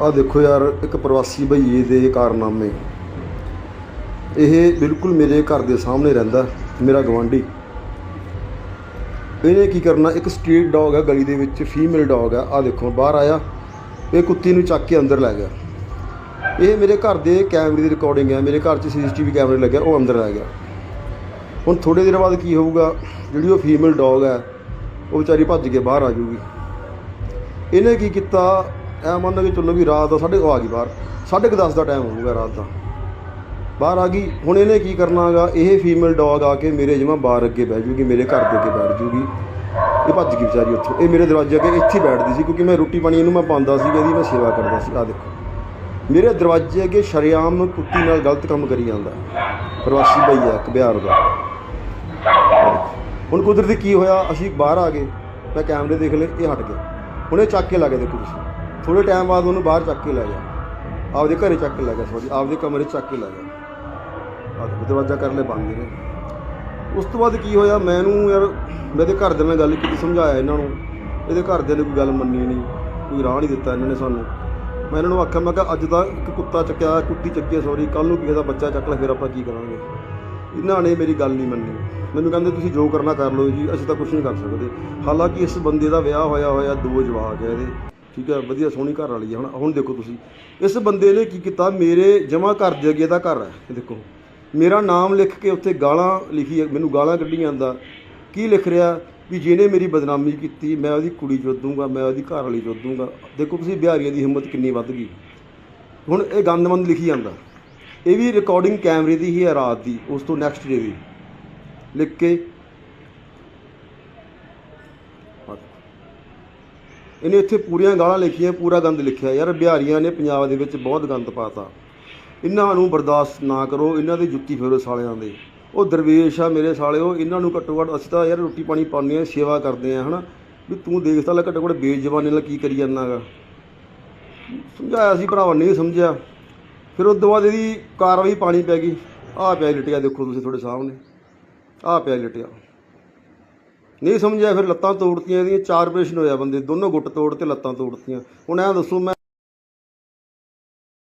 ਆਹ ਦੇਖੋ ਯਾਰ, ਇੱਕ ਪ੍ਰਵਾਸੀ ਭਈਏ ਦੇ ਕਾਰਨਾਮੇ। ਇਹ ਬਿਲਕੁਲ ਮੇਰੇ ਘਰ ਦੇ ਸਾਹਮਣੇ ਰਹਿੰਦਾ, ਮੇਰਾ ਗਵਾਂਢੀ ਇਹਨੇ ਕੀ ਕਰਨਾ, ਇੱਕ ਸਟਰੀਟ ਡੌਗ ਹੈ ਗਲੀ ਦੇ ਵਿੱਚ, ਫੀਮੇਲ ਡੌਗ ਹੈ ਆਹ ਦੇਖੋ, ਬਾਹਰ ਆਇਆ, ਇਹ ਕੁੱਤੀ ਨੂੰ ਚੱਕ ਕੇ ਅੰਦਰ ਲੈ ਗਿਆ। ਇਹ ਮੇਰੇ ਘਰ ਦੇ ਕੈਮਰੇ ਦੀ ਰਿਕਾਰਡਿੰਗ ਹੈ ਮੇਰੇ ਘਰ 'ਚ ਸੀਸੀਟੀਵੀ ਕੈਮਰੇ ਲੱਗਿਆ ਉਹ ਅੰਦਰ ਲੈ ਗਿਆ। ਹੁਣ ਥੋੜੇ ਦਿਨ ਬਾਅਦ ਕੀ ਹੋਊਗਾ, ਜਿਹੜੀ ਉਹ ਫੀਮੇਲ ਡੌਗ ਹੈ ਉਹ ਵਿਚਾਰੀ ਭੱਜ ਕੇ ਬਾਹਰ ਆ ਜੂਗੀ ਇਹਨੇ ਕੀ ਕੀਤਾ ਐ ਮੰਨ ਕਿ ਚੱਲੋ ਵੀ ਰਾਤ ਦਾ ਸਾਢੇ ਉਹ ਆ ਗਈ ਬਾਹਰ, ਸਾਢੇ ਕੁ ਦਸ ਦਾ ਟਾਈਮ ਹੋਊਗਾ ਰਾਤ ਦਾ। ਬਾਹਰ ਆ ਗਈ, ਹੁਣ ਇਹਨੇ ਕੀ ਕਰਨਾਗਾ ਇਹ ਫੀਮੇਲ ਡੌਗ ਆ ਕੇ ਮੇਰੇ ਜਮਾ ਬਾਹਰ ਅੱਗੇ ਬਹਿ ਜੂਗੀ, ਮੇਰੇ ਘਰ ਦੇ ਅੱਗੇ ਬੈਠ ਜੂਗੀ। ਇਹ ਭੱਜ ਗਈ ਵਿਚਾਰੀ ਉੱਥੋਂ। ਇਹ ਮੇਰੇ ਦਰਵਾਜ਼ੇ ਅੱਗੇ ਇੱਥੇ ਬੈਠਦੀ ਸੀ, ਕਿਉਂਕਿ ਮੈਂ ਰੋਟੀ ਪਾਣੀ ਇਹਨੂੰ ਮੈਂ ਪਾਉਂਦਾ ਸੀ, ਇਹਦੀ ਮੈਂ ਸੇਵਾ ਕਰਦਾ ਸੀ। ਆ ਦੇਖੋ। ਮੇਰੇ ਦਰਵਾਜ਼ੇ ਅੱਗੇ ਸ਼ਰੇਆਮ ਕੁੱਤੀ ਨਾਲ ਗਲਤ ਕੰਮ ਕਰੀ ਜਾਂਦਾ। ਪ੍ਰਵਾਸੀ ਭਈਆ ਇੱਕ ਬਿਹਾਰ ਦਾ। ਹੁਣ ਕੁਦਰਤੀ ਕੀ ਹੋਇਆ? ਅਸੀਂ ਬਾਹਰ ਆ ਗਏ। ਮੈਂ ਕੈਮਰੇ ਦੇਖ ਲਏ, ਇਹ ਹਟ ਗਏ ਹੁਣ ਇਹ ਚੱਕ ਕੇ ਲੱਗੇ ਦੇਖੋ ਤੁਸੀਂ। ਥੋੜੇ ਟਾਈਮ ਬਾਅਦ ਉਹਨੂੰ ਬਾਹਰ ਚੱਕ ਕੇ ਲੈ ਗਿਆ ਆਪਦੇ ਘਰੇ ਚੱਕ ਕੇ ਲੈ ਗਿਆ ਸੌਰੀ ਆਪਦੇ ਕਮਰੇ 'ਚ ਚੱਕ ਕੇ ਲੈ ਗਿਆ ਆਹ ਦਰਵਾਜ਼ਾ ਕਰ ਲੈ ਬੰਦ ਨੇ। ਉਸ ਤੋਂ ਬਾਅਦ ਕੀ ਹੋਇਆ, ਮੈਨੂੰ ਯਾਰ, ਮੈਂ ਇਹਦੇ ਘਰਦਿਆਂ ਨਾਲ ਗੱਲ ਕੀਤੀ, ਸਮਝਾਇਆ ਇਹਨਾਂ ਨੂੰ। ਇਹਦੇ ਘਰਦਿਆਂ ਨੇ ਕੋਈ ਗੱਲ ਮੰਨੀ ਨਹੀਂ, ਕੋਈ ਰਾਹ ਨਹੀਂ ਦਿੱਤਾ ਇਹਨਾਂ ਨੇ ਸਾਨੂੰ। ਮੈਂ ਇਹਨਾਂ ਨੂੰ ਆਖਿਆ, ਮੈਂ ਕਿਹਾ, ਅੱਜ ਦਾ ਇੱਕ ਕੁੱਤਾ ਚੱਕਿਆ, ਕੁੱਤੀ ਚੱਕੀ ਸੌਰੀ ਕੱਲ ਨੂੰ ਕਿਸੇ ਦਾ ਬੱਚਾ ਚੱਕ ਲੈ, ਫਿਰ ਆਪਾਂ ਕੀ ਕਰਾਂਗੇ? ਇਹਨਾਂ ਨੇ ਮੇਰੀ ਗੱਲ ਨਹੀਂ ਮੰਨੀ। ਮੈਨੂੰ ਕਹਿੰਦੇ, ਤੁਸੀਂ ਜੋ ਕਰਨਾ ਕਰ ਲਓ ਜੀ, ਅਸੀਂ ਤਾਂ ਕੁਝ ਨਹੀਂ ਕਰ ਸਕਦੇ। ਹਾਲਾਂਕਿ ਇਸ ਬੰਦੇ ਦਾ ਵਿਆਹ ਹੋਇਆ ਹੋਇਆ ਦੋ ਜਵਾਕ ਹੈ ਇਹਦੇ। ਠੀਕ ਹੈ, ਵਧੀਆ ਸੋਹਣੀ ਘਰ ਵਾਲੀ ਹੈ ਹੁਣ ਹੁਣ ਦੇਖੋ ਤੁਸੀਂ। ਇਸ ਬੰਦੇ ਨੇ ਕੀ ਕੀਤਾ? ਮੇਰੇ ਜਮਾ ਘਰ ਦੇ ਅੱਗੇ ਦਾ ਘਰ ਹੈ, ਇਹ ਦੇਖੋ। ਮੇਰਾ ਨਾਮ ਲਿਖ ਕੇ ਉੱਥੇ ਗਾਲਾਂ ਲਿਖੀ ਮੈਨੂੰ ਗਾਲਾਂ ਕੱਢੀ ਜਾਂਦਾ। ਕੀ ਲਿਖ ਰਿਹਾ? ਵੀ ਜਿਹਨੇ ਮੇਰੀ ਬਦਨਾਮੀ ਕੀਤੀ, ਮੈਂ ਉਹਦੀ ਕੁੜੀ ਚੋਦ ਦੂੰਗਾ ਮੈਂ ਉਹਦੀ ਘਰ ਵਾਲੀ ਚੋਦ ਦੂੰਗਾ ਦੇਖੋ ਤੁਸੀਂ ਬਿਹਾਰੀਆਂ ਦੀ ਹਿੰਮਤ ਕਿੰਨੀ ਵੱਧ ਗਈ। ਹੁਣ ਇਹ ਗੰਦਮੰਦ ਲਿਖੀ ਜਾਂਦਾ। ਇਹ ਵੀ ਰਿਕਾਰਡਿੰਗ ਕੈਮਰੇ ਦੀ ਹੀ ਹੈ, ਰਾਤ ਦੀ, ਉਸ ਤੋਂ ਨੈਕਸਟ ਡੇ ਦੀ। ਲਿਖ ਕੇ। ਇਹਨੇ ਇੱਥੇ ਪੂਰੀਆਂ ਗਾਲਾਂ ਲਿਖੀਆਂ, ਪੂਰਾ ਗੰਦ ਲਿਖਿਆ। ਯਾਰ ਬਿਹਾਰੀਆਂ ਨੇ ਪੰਜਾਬ ਦੇ ਵਿੱਚ ਬਹੁਤ ਗੰਦ ਪਾਤਾ। ਇਹਨਾਂ ਨੂੰ ਬਰਦਾਸ਼ਤ ਨਾ ਕਰੋ, ਇਹਨਾਂ ਦੀ ਜੁੱਤੀ ਫੇਰੋ ਸਾਲਿਆਂ ਦੇ। ਉਹ ਦਰਵੇਸ਼ ਆ ਮੇਰੇ ਸਾਲਿਓ, ਇਹਨਾਂ ਨੂੰ ਘੱਟੋ ਘੱਟ ਅਸੀਂ ਤਾਂ ਯਾਰ ਰੋਟੀ ਪਾਣੀ ਪਾਉਂਦੇ ਆ ਸੇਵਾ ਕਰਦੇ ਆ ਹਨਾ? ਵੀ ਤੂੰ ਦੇਖ ਤਾਂ ਲੈ ਘੱਟੋ ਘੱਟ ਬੇਜ਼ਬਾਨੀ ਨਾਲ ਕੀ ਕਰੀ ਜਾਂਦਾਗਾ। ਸਮਝਾਇਆ ਸੀ ਭਰਾਵਾ, ਨਹੀਂ ਸਮਝਿਆ। ਫਿਰ ਉਸ ਤੋਂ ਬਾਅਦ ਇਹਦੀ ਕਾਰਵਾਈ ਪਾਣੀ ਪੈ ਗਈ। ਆਹ ਪਿਆ ਲਟਿਆ, ਦੇਖੋ ਤੁਸੀਂ ਤੁਹਾਡੇ ਸਾਹਮਣੇ। ਆਹ ਪਿਆ ਲਟਿਆ। ਨਹੀਂ ਸਮਝਿਆ, ਫਿਰ ਲੱਤਾਂ ਤੋੜਤੀਆਂ, ਇਹਦੀਆਂ ਚਾਰ ਆਪਰੇਸ਼ਨ ਹੋਇਆ ਬੰਦੇ, ਦੋਨੋਂ ਗੁੱਟ ਤੋੜ ਤੇ ਲੱਤਾਂ ਤੋੜਤੀਆਂ। ਹੁਣ ਐਂ ਦੱਸੋ, ਮੈਂ